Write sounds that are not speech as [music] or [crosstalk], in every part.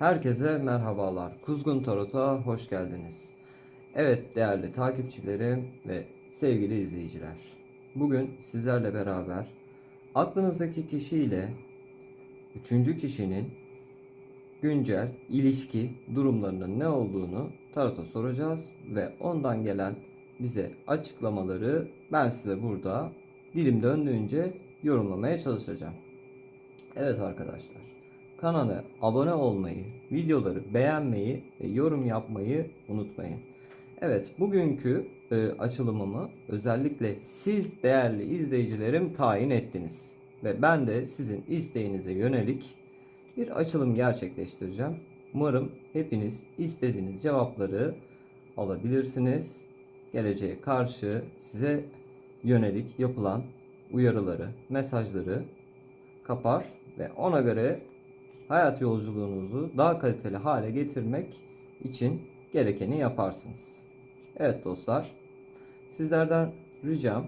Herkese merhabalar. Kuzgun Tarot'a hoş geldiniz. Evet değerli takipçilerim ve sevgili izleyiciler. Bugün sizlerle beraber aklınızdaki kişiyle üçüncü kişinin güncel ilişki durumlarının ne olduğunu Tarot'a soracağız ve ondan gelen bize açıklamaları ben size burada dilim döndüğünce yorumlamaya çalışacağım. Evet arkadaşlar. Kanala abone olmayı, videoları beğenmeyi ve yorum yapmayı unutmayın. Evet, bugünkü e, açılımımı özellikle siz değerli izleyicilerim tayin ettiniz. Ve ben de sizin isteğinize yönelik bir açılım gerçekleştireceğim. Umarım hepiniz istediğiniz cevapları alabilirsiniz. Geleceğe karşı size yönelik yapılan uyarıları, mesajları kapar ve ona göre hayat yolculuğunuzu daha kaliteli hale getirmek için gerekeni yaparsınız. Evet dostlar, sizlerden ricam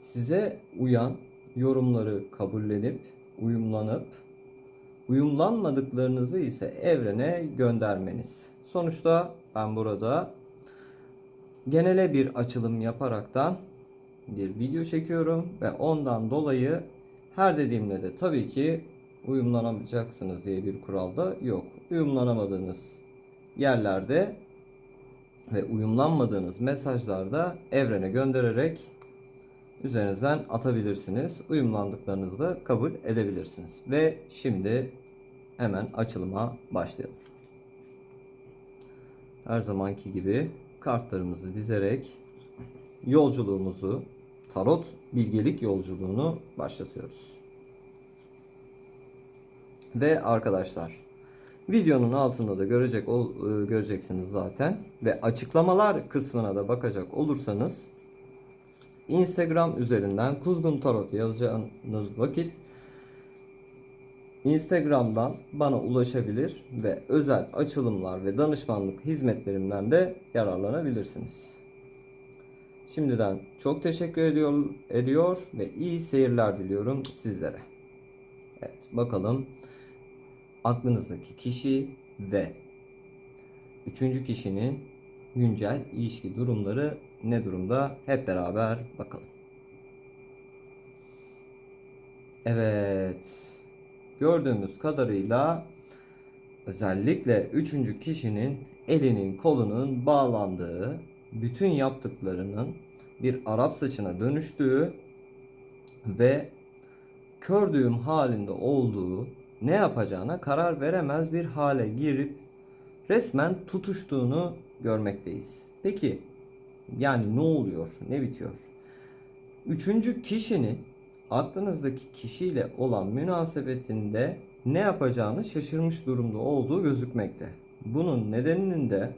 size uyan yorumları kabullenip, uyumlanıp, uyumlanmadıklarınızı ise evrene göndermeniz. Sonuçta ben burada genele bir açılım yaparaktan bir video çekiyorum ve ondan dolayı her dediğimde de tabii ki uyumlanamayacaksınız diye bir kural da yok. Uyumlanamadığınız yerlerde ve uyumlanmadığınız mesajlarda evrene göndererek üzerinizden atabilirsiniz. Uyumlandıklarınızı da kabul edebilirsiniz. Ve şimdi hemen açılıma başlayalım. Her zamanki gibi kartlarımızı dizerek yolculuğumuzu, tarot bilgelik yolculuğunu başlatıyoruz. Ve arkadaşlar videonun altında da görecek e, göreceksiniz zaten ve açıklamalar kısmına da bakacak olursanız Instagram üzerinden Kuzgun Tarot yazacağınız vakit Instagram'dan bana ulaşabilir ve özel açılımlar ve danışmanlık hizmetlerimden de yararlanabilirsiniz. Şimdiden çok teşekkür ediyor, ediyor ve iyi seyirler diliyorum sizlere. Evet bakalım aklınızdaki kişi ve. Üçüncü kişinin güncel ilişki durumları ne durumda? Hep beraber bakalım. Evet. Gördüğümüz kadarıyla özellikle üçüncü kişinin elinin kolunun bağlandığı bütün yaptıklarının bir Arap saçına dönüştüğü ve kör düğüm halinde olduğu ne yapacağına karar veremez bir hale girip resmen tutuştuğunu görmekteyiz. Peki yani ne oluyor? Ne bitiyor? Üçüncü kişinin aklınızdaki kişiyle olan münasebetinde ne yapacağını şaşırmış durumda olduğu gözükmekte. Bunun nedeninin de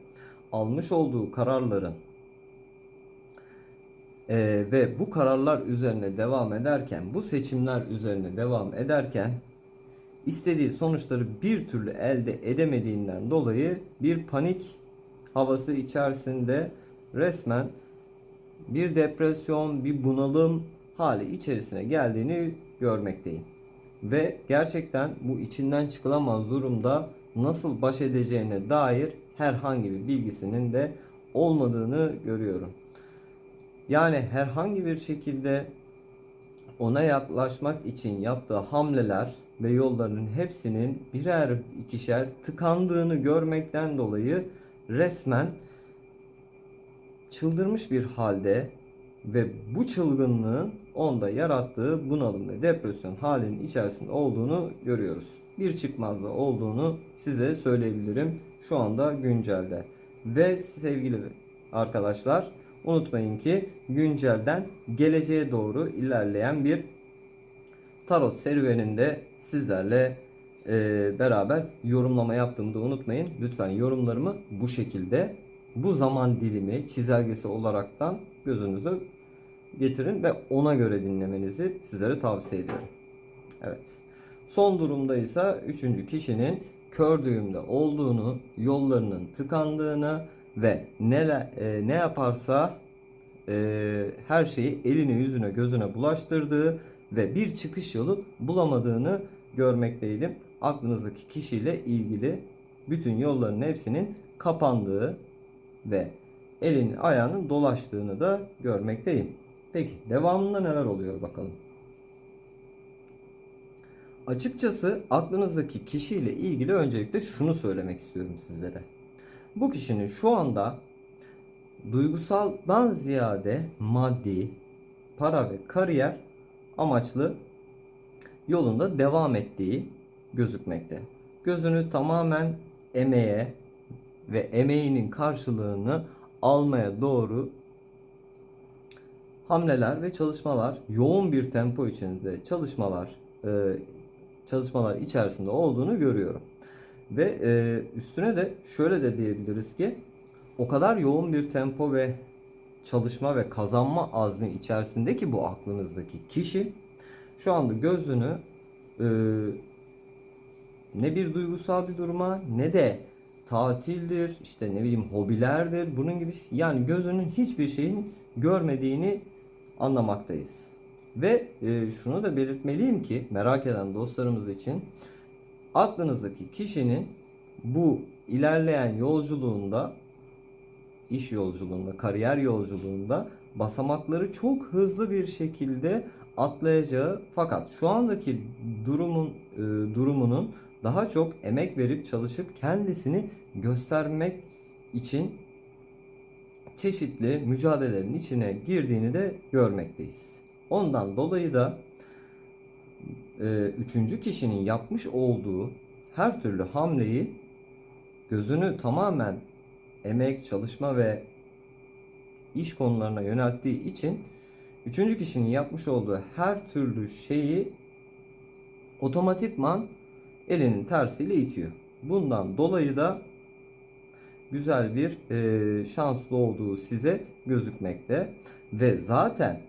almış olduğu kararların e, ve bu kararlar üzerine devam ederken, bu seçimler üzerine devam ederken istediği sonuçları bir türlü elde edemediğinden dolayı bir panik havası içerisinde resmen bir depresyon, bir bunalım hali içerisine geldiğini görmekteyim. Ve gerçekten bu içinden çıkılamaz durumda nasıl baş edeceğine dair herhangi bir bilgisinin de olmadığını görüyorum. Yani herhangi bir şekilde ona yaklaşmak için yaptığı hamleler ve yollarının hepsinin birer ikişer tıkandığını görmekten dolayı resmen çıldırmış bir halde ve bu çılgınlığın onda yarattığı bunalım ve depresyon halinin içerisinde olduğunu görüyoruz. Bir çıkmazda olduğunu size söyleyebilirim şu anda güncelde. Ve sevgili arkadaşlar unutmayın ki güncelden geleceğe doğru ilerleyen bir tarot serüveninde sizlerle e, beraber yorumlama yaptığımı da unutmayın. Lütfen yorumlarımı bu şekilde bu zaman dilimi çizelgesi olaraktan gözünüze getirin ve ona göre dinlemenizi sizlere tavsiye ediyorum. Evet. Son durumda ise üçüncü kişinin kör düğümde olduğunu, yollarının tıkandığını ve neler, e, ne yaparsa e, her şeyi eline yüzüne gözüne bulaştırdığı ve bir çıkış yolu bulamadığını görmekteydim. aklınızdaki kişiyle ilgili bütün yolların hepsinin kapandığı ve elin ayağının dolaştığını da görmekteyim. Peki devamında neler oluyor bakalım. Açıkçası aklınızdaki kişiyle ilgili öncelikle şunu söylemek istiyorum sizlere. Bu kişinin şu anda duygusaldan ziyade maddi, para ve kariyer amaçlı yolunda devam ettiği gözükmekte. Gözünü tamamen emeğe ve emeğinin karşılığını almaya doğru hamleler ve çalışmalar yoğun bir tempo içinde çalışmalar e, çalışmalar içerisinde olduğunu görüyorum. Ve e, üstüne de şöyle de diyebiliriz ki o kadar yoğun bir tempo ve çalışma ve kazanma azmi içerisinde ki bu aklınızdaki kişi şu anda gözünü e, ne bir duygusal bir duruma ne de tatildir işte ne bileyim hobilerdir bunun gibi yani gözünün hiçbir şeyin görmediğini anlamaktayız. Ve e, şunu da belirtmeliyim ki merak eden dostlarımız için aklınızdaki kişinin bu ilerleyen yolculuğunda iş yolculuğunda, kariyer yolculuğunda basamakları çok hızlı bir şekilde atlayacağı fakat şu andaki durumun e, durumunun daha çok emek verip çalışıp kendisini göstermek için çeşitli mücadelelerin içine girdiğini de görmekteyiz. Ondan dolayı da e, üçüncü kişinin yapmış olduğu her türlü hamleyi gözünü tamamen emek, çalışma ve iş konularına yönelttiği için üçüncü kişinin yapmış olduğu her türlü şeyi otomatikman elinin tersiyle itiyor. Bundan dolayı da güzel bir e, şanslı olduğu size gözükmekte ve zaten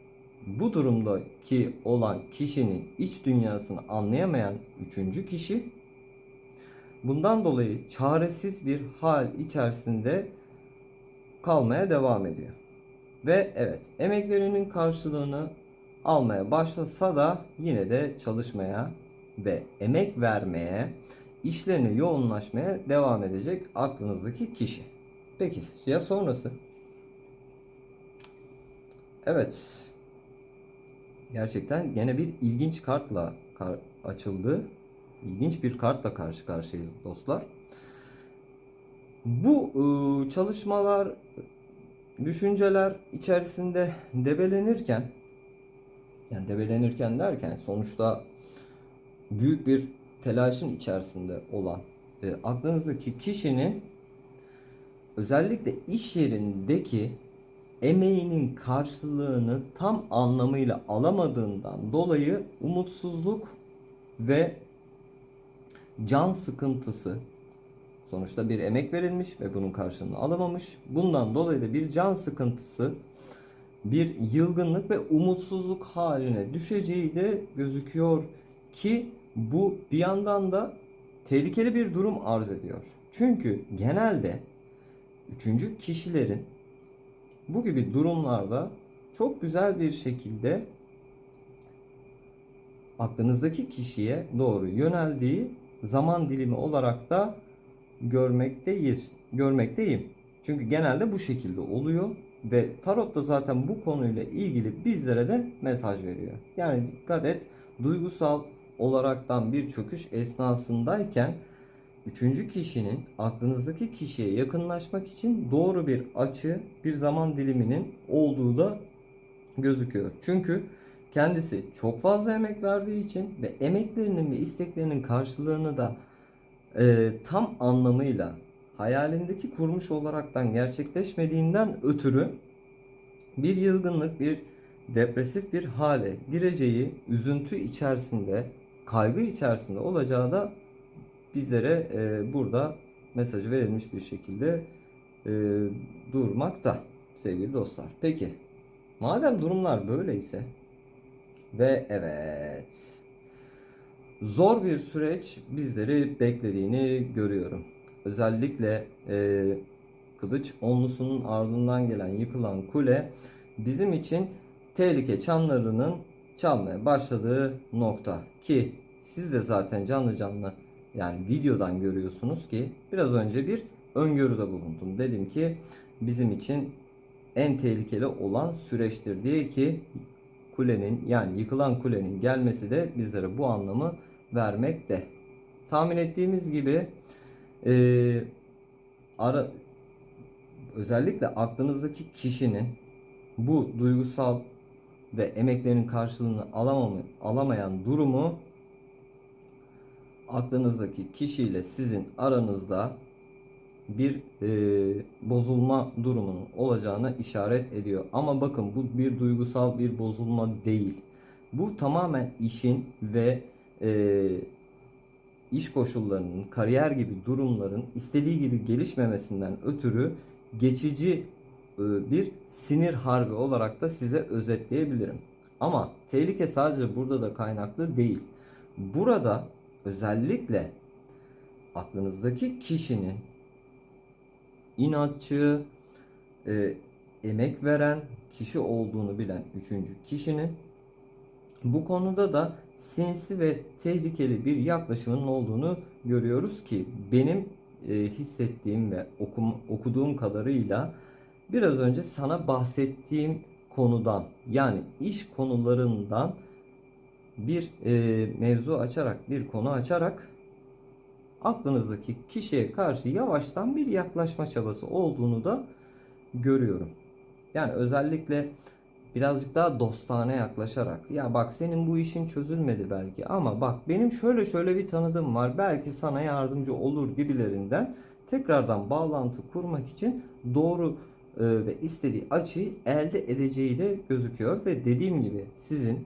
bu durumdaki olan kişinin iç dünyasını anlayamayan üçüncü kişi bundan dolayı çaresiz bir hal içerisinde kalmaya devam ediyor. Ve evet emeklerinin karşılığını almaya başlasa da yine de çalışmaya ve emek vermeye, işlerine yoğunlaşmaya devam edecek aklınızdaki kişi. Peki ya sonrası? Evet. Gerçekten yine bir ilginç kartla kar- açıldı. İlginç bir kartla karşı karşıyayız dostlar. Bu ıı, çalışmalar, düşünceler içerisinde debelenirken yani debelenirken derken sonuçta büyük bir telaşın içerisinde olan e, aklınızdaki kişinin özellikle iş yerindeki emeğinin karşılığını tam anlamıyla alamadığından dolayı umutsuzluk ve can sıkıntısı sonuçta bir emek verilmiş ve bunun karşılığını alamamış. Bundan dolayı da bir can sıkıntısı, bir yılgınlık ve umutsuzluk haline düşeceği de gözüküyor ki bu bir yandan da tehlikeli bir durum arz ediyor. Çünkü genelde üçüncü kişilerin bu gibi durumlarda çok güzel bir şekilde aklınızdaki kişiye doğru yöneldiği zaman dilimi olarak da görmekteyiz. Görmekteyim. Çünkü genelde bu şekilde oluyor ve tarot da zaten bu konuyla ilgili bizlere de mesaj veriyor. Yani dikkat et duygusal olaraktan bir çöküş esnasındayken üçüncü kişinin aklınızdaki kişiye yakınlaşmak için doğru bir açı, bir zaman diliminin olduğu da gözüküyor. Çünkü kendisi çok fazla emek verdiği için ve emeklerinin ve isteklerinin karşılığını da e, tam anlamıyla hayalindeki kurmuş olaraktan gerçekleşmediğinden ötürü bir yılgınlık, bir depresif bir hale gireceği, üzüntü içerisinde, kaygı içerisinde olacağı da bizlere e, burada mesajı verilmiş bir şekilde e, durmakta sevgili dostlar. Peki madem durumlar böyleyse ve evet zor bir süreç bizleri beklediğini görüyorum. Özellikle e, kılıç onlusunun ardından gelen yıkılan kule bizim için tehlike çanlarının çalmaya başladığı nokta ki siz de zaten canlı canlı yani videodan görüyorsunuz ki biraz önce bir öngörüde bulundum. Dedim ki bizim için en tehlikeli olan süreçtir diye ki kulenin yani yıkılan kulenin gelmesi de bizlere bu anlamı vermekte. Tahmin ettiğimiz gibi eee, ara özellikle aklınızdaki kişinin bu duygusal ve emeklerinin karşılığını alamam alamayan durumu aklınızdaki kişiyle sizin aranızda bir e, bozulma durumunun olacağına işaret ediyor. Ama bakın bu bir duygusal bir bozulma değil. Bu tamamen işin ve e, iş koşullarının, kariyer gibi durumların istediği gibi gelişmemesinden ötürü geçici e, bir sinir harbi olarak da size özetleyebilirim. Ama tehlike sadece burada da kaynaklı değil. Burada özellikle aklınızdaki kişinin inatçı, e, emek veren kişi olduğunu bilen üçüncü kişinin bu konuda da sinsi ve tehlikeli bir yaklaşımının olduğunu görüyoruz ki benim e, hissettiğim ve okum, okuduğum kadarıyla biraz önce sana bahsettiğim konudan yani iş konularından bir e, mevzu açarak bir konu açarak aklınızdaki kişiye karşı yavaştan bir yaklaşma çabası olduğunu da görüyorum. Yani özellikle birazcık daha dostane yaklaşarak ya bak senin bu işin çözülmedi belki ama bak benim şöyle şöyle bir tanıdığım var belki sana yardımcı olur gibilerinden tekrardan bağlantı kurmak için doğru e, ve istediği açıyı elde edeceği de gözüküyor ve dediğim gibi sizin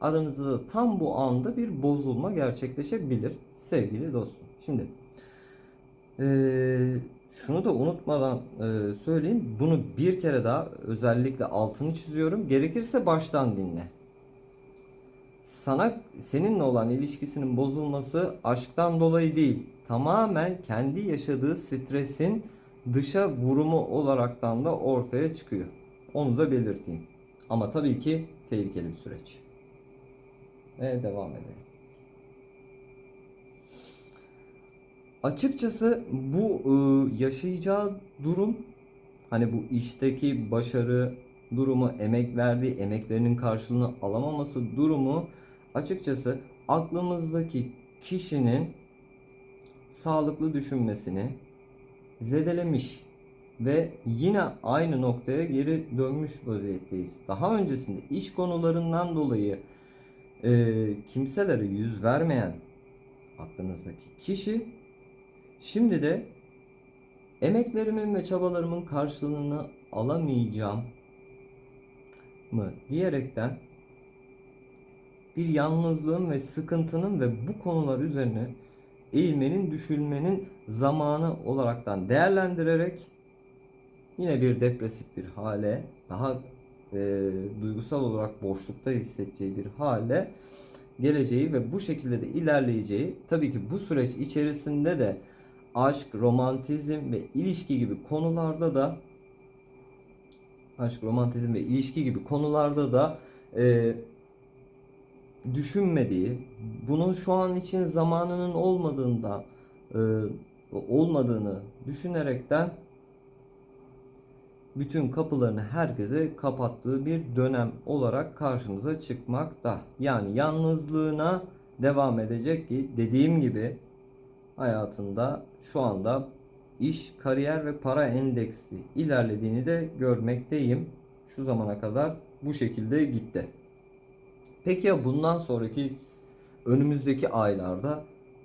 aranızda da tam bu anda bir bozulma gerçekleşebilir sevgili dostum. Şimdi eee, şunu da unutmadan eee, söyleyeyim. Bunu bir kere daha özellikle altını çiziyorum. Gerekirse baştan dinle. Sana seninle olan ilişkisinin bozulması aşktan dolayı değil. Tamamen kendi yaşadığı stresin dışa vurumu olaraktan da ortaya çıkıyor. Onu da belirteyim. Ama tabii ki tehlikeli bir süreç. Ve devam edelim. Açıkçası bu e, yaşayacağı durum hani bu işteki başarı durumu, emek verdiği emeklerinin karşılığını alamaması durumu açıkçası aklımızdaki kişinin sağlıklı düşünmesini zedelemiş ve yine aynı noktaya geri dönmüş vaziyetteyiz. Daha öncesinde iş konularından dolayı e, kimselere yüz vermeyen aklınızdaki kişi şimdi de emeklerimin ve çabalarımın karşılığını alamayacağım mı diyerekten bir yalnızlığın ve sıkıntının ve bu konular üzerine eğilmenin, düşünmenin zamanı olaraktan değerlendirerek yine bir depresif bir hale, daha e, duygusal olarak boşlukta hissedeceği bir hale geleceği ve bu şekilde de ilerleyeceği tabii ki bu süreç içerisinde de aşk, romantizm ve ilişki gibi konularda da aşk, romantizm ve ilişki gibi konularda da e, düşünmediği, bunun şu an için zamanının olmadığında e, olmadığını düşünerekten bütün kapılarını herkese kapattığı bir dönem olarak karşımıza çıkmakta. Yani yalnızlığına devam edecek ki dediğim gibi hayatında şu anda iş, kariyer ve para endeksi ilerlediğini de görmekteyim. Şu zamana kadar bu şekilde gitti. Peki ya bundan sonraki önümüzdeki aylarda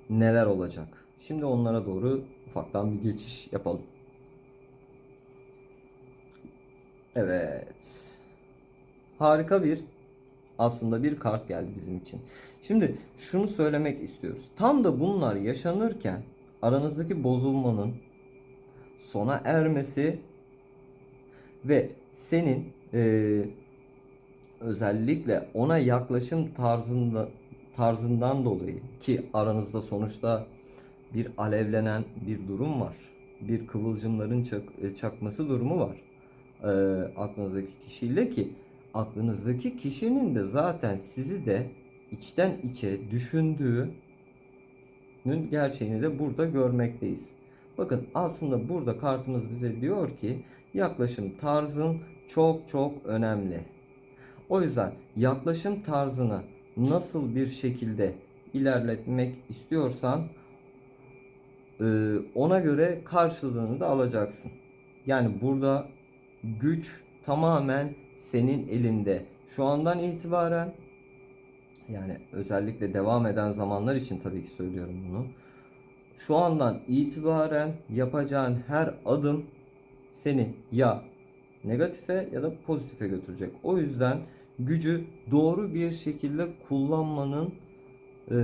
neler olacak? Şimdi onlara doğru ufaktan bir geçiş yapalım. Evet. Harika bir aslında bir kart geldi bizim için. Şimdi şunu söylemek istiyoruz. Tam da bunlar yaşanırken aranızdaki bozulmanın sona ermesi ve senin e, özellikle ona yaklaşım tarzında tarzından dolayı ki aranızda sonuçta bir alevlenen bir durum var. Bir kıvılcımların çak, e, çakması durumu var. E, aklınızdaki kişiyle ki aklınızdaki kişinin de zaten sizi de içten içe düşündüğü gücünün gerçeğini de burada görmekteyiz. Bakın aslında burada kartımız bize diyor ki yaklaşım tarzın çok çok önemli. O yüzden yaklaşım tarzını nasıl bir şekilde ilerletmek istiyorsan e, ona göre karşılığını da alacaksın. Yani burada güç tamamen senin elinde. Şu andan itibaren yani özellikle devam eden zamanlar için tabii ki söylüyorum bunu. Şu andan itibaren yapacağın her adım seni ya negatife ya da pozitife götürecek. O yüzden gücü doğru bir şekilde kullanmanın e,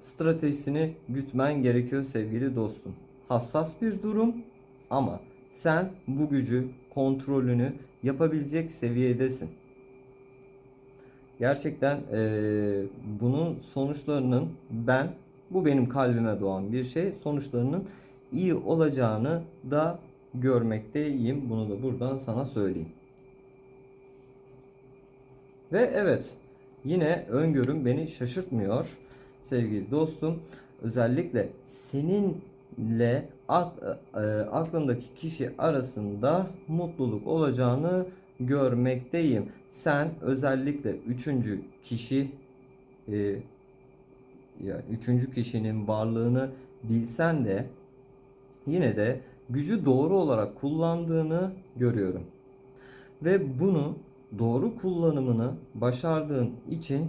stratejisini gütmen gerekiyor sevgili dostum. Hassas bir durum ama sen bu gücü kontrolünü yapabilecek seviyedesin. Gerçekten e, bunun sonuçlarının ben bu benim kalbime doğan bir şey sonuçlarının iyi olacağını da görmekteyim. Bunu da buradan sana söyleyeyim. Ve evet yine öngörüm beni şaşırtmıyor sevgili dostum. Özellikle seninle ak- aklındaki kişi arasında mutluluk olacağını görmekteyim. Sen özellikle üçüncü kişi e, yani üçüncü kişinin varlığını bilsen de yine de gücü doğru olarak kullandığını görüyorum. Ve bunu doğru kullanımını başardığın için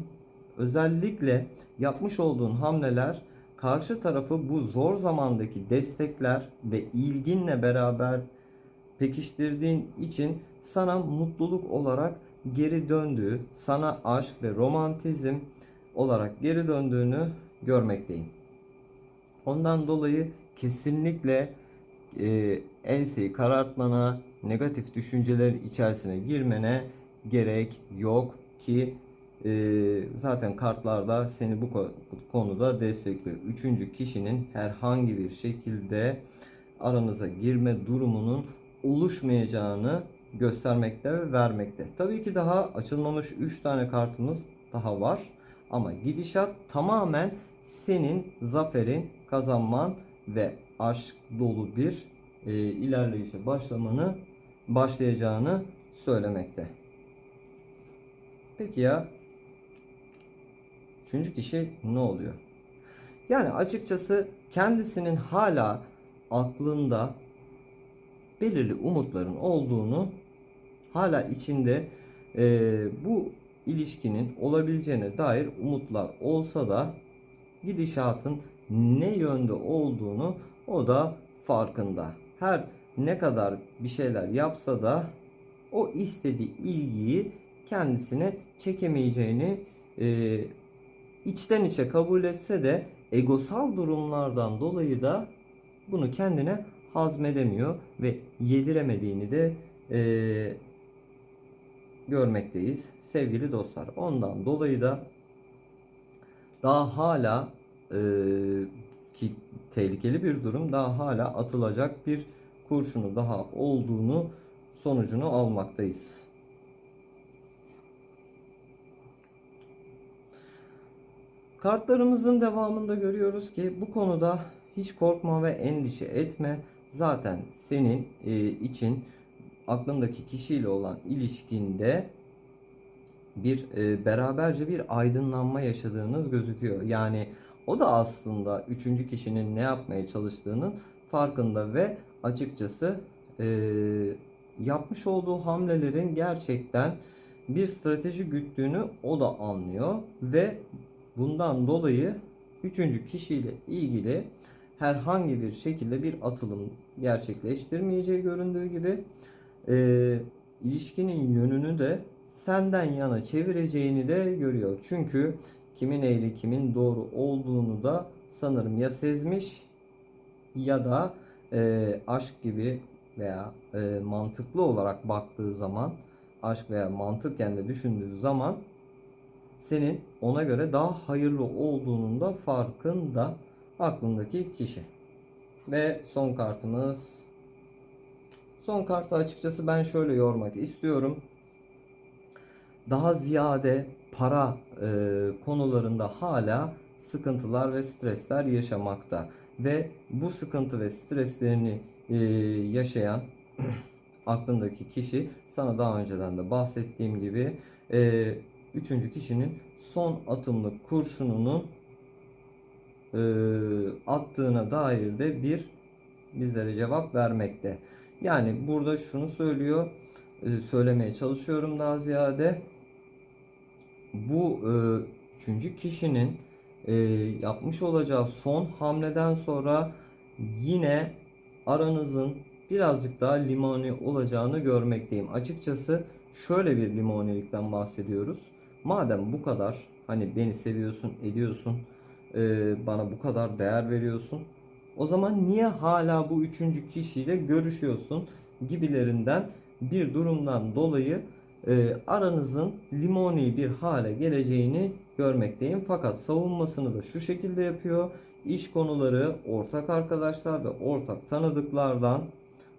özellikle yapmış olduğun hamleler karşı tarafı bu zor zamandaki destekler ve ilginle beraber pekiştirdiğin için sana mutluluk olarak geri döndüğü, sana aşk ve romantizm olarak geri döndüğünü görmekteyim. Ondan dolayı kesinlikle e, enseyi karartmana, negatif düşünceler içerisine girmene gerek yok ki e, zaten kartlarda seni bu ko- konuda destekliyor. Üçüncü kişinin herhangi bir şekilde aranıza girme durumunun oluşmayacağını göstermekte ve vermekte. Tabii ki daha açılmamış 3 tane kartımız daha var. Ama gidişat tamamen senin zaferin kazanman ve aşk dolu bir e, ilerleyişe başlamanı başlayacağını söylemekte. Peki ya üçüncü kişi ne oluyor? Yani açıkçası kendisinin hala aklında belirli umutların olduğunu hala içinde e, bu ilişkinin olabileceğine dair umutlar olsa da gidişatın ne yönde olduğunu o da farkında. Her ne kadar bir şeyler yapsa da o istediği ilgiyi kendisine çekemeyeceğini e, içten içe kabul etse de egosal durumlardan dolayı da bunu kendine hazmedemiyor ve yediremediğini de e, görmekteyiz sevgili dostlar. Ondan dolayı da daha hala e, ki tehlikeli bir durum daha hala atılacak bir kurşunu daha olduğunu sonucunu almaktayız. Kartlarımızın devamında görüyoruz ki bu konuda hiç korkma ve endişe etme. Zaten senin e, için aklındaki kişiyle olan ilişkinde bir e, beraberce bir aydınlanma yaşadığınız gözüküyor. Yani o da aslında üçüncü kişinin ne yapmaya çalıştığının farkında ve açıkçası e, yapmış olduğu hamlelerin gerçekten bir strateji güttüğünü o da anlıyor ve bundan dolayı üçüncü kişiyle ilgili herhangi bir şekilde bir atılım gerçekleştirmeyeceği göründüğü gibi e, ilişkinin yönünü de senden yana çevireceğini de görüyor. Çünkü kimin eğri kimin doğru olduğunu da sanırım ya sezmiş ya da e, aşk gibi veya e, mantıklı olarak baktığı zaman aşk veya mantıken de düşündüğü zaman senin ona göre daha hayırlı olduğunun da farkında aklındaki kişi. Ve son kartımız son kartı açıkçası ben şöyle yormak istiyorum. Daha ziyade para e, konularında hala sıkıntılar ve stresler yaşamakta. Ve bu sıkıntı ve streslerini e, yaşayan [clears throat] aklındaki kişi sana daha önceden de bahsettiğim gibi e, üçüncü kişinin son atımlık kurşununu e, attığına dair de bir bizlere cevap vermekte. Yani burada şunu söylüyor, e, söylemeye çalışıyorum daha ziyade. Bu e, üçüncü kişinin e, yapmış olacağı son hamleden sonra yine aranızın birazcık daha limoni olacağını görmekteyim. Açıkçası şöyle bir limonilikten bahsediyoruz. Madem bu kadar hani beni seviyorsun, ediyorsun, bana bu kadar değer veriyorsun. O zaman niye hala bu üçüncü kişiyle görüşüyorsun gibilerinden bir durumdan dolayı e, aranızın limoni bir hale geleceğini görmekteyim. Fakat savunmasını da şu şekilde yapıyor. İş konuları, ortak arkadaşlar ve ortak tanıdıklardan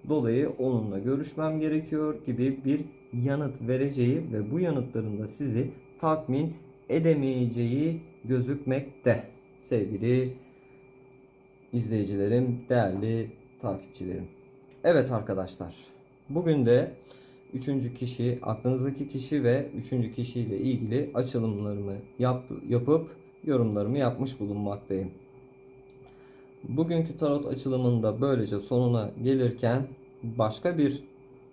dolayı onunla görüşmem gerekiyor gibi bir yanıt vereceği ve bu yanıtların da sizi tatmin edemeyeceği gözükmekte. Sevgili izleyicilerim, değerli takipçilerim. Evet arkadaşlar. Bugün de üçüncü kişi, aklınızdaki kişi ve üçüncü kişiyle ilgili açılımlarımı yap, yapıp yorumlarımı yapmış bulunmaktayım. Bugünkü tarot açılımında böylece sonuna gelirken başka bir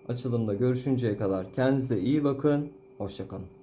açılımda görüşünceye kadar kendinize iyi bakın. Hoşçakalın.